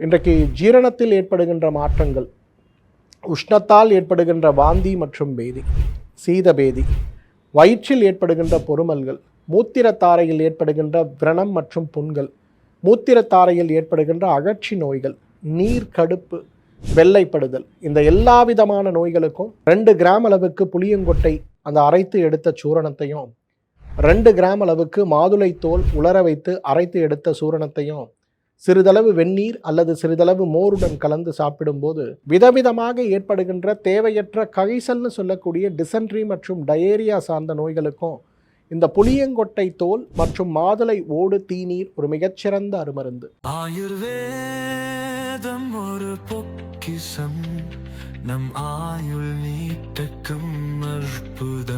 இன்றைக்கு ஜீரணத்தில் ஏற்படுகின்ற மாற்றங்கள் உஷ்ணத்தால் ஏற்படுகின்ற வாந்தி மற்றும் பேதி சீதபேதி வயிற்றில் ஏற்படுகின்ற பொறுமல்கள் மூத்திரத்தாரையில் ஏற்படுகின்ற விரணம் மற்றும் புண்கள் மூத்திரத்தாரையில் ஏற்படுகின்ற அகற்சி நோய்கள் நீர் கடுப்பு வெள்ளைப்படுதல் இந்த எல்லா விதமான நோய்களுக்கும் ரெண்டு கிராம் அளவுக்கு புளியங்கொட்டை அந்த அரைத்து எடுத்த சூரணத்தையும் ரெண்டு கிராம் அளவுக்கு மாதுளை தோல் உலர வைத்து அரைத்து எடுத்த சூரணத்தையும் சிறிதளவு வெந்நீர் அல்லது சிறிதளவு மோருடன் கலந்து சாப்பிடும்போது விதவிதமாக ஏற்படுகின்ற தேவையற்ற கழிசல்னு சொல்லக்கூடிய டிசென்ட்ரி மற்றும் டயேரியா சார்ந்த நோய்களுக்கும் இந்த புளியங்கொட்டை தோல் மற்றும் மாதுளை ஓடு தீநீர் ஒரு மிகச்சிறந்த அருமருந்து. ஆயுர்வேதம் ஒரு பொக்கிசம் நம் ஆயுள் நீட்டக்கும் அற்புதம்.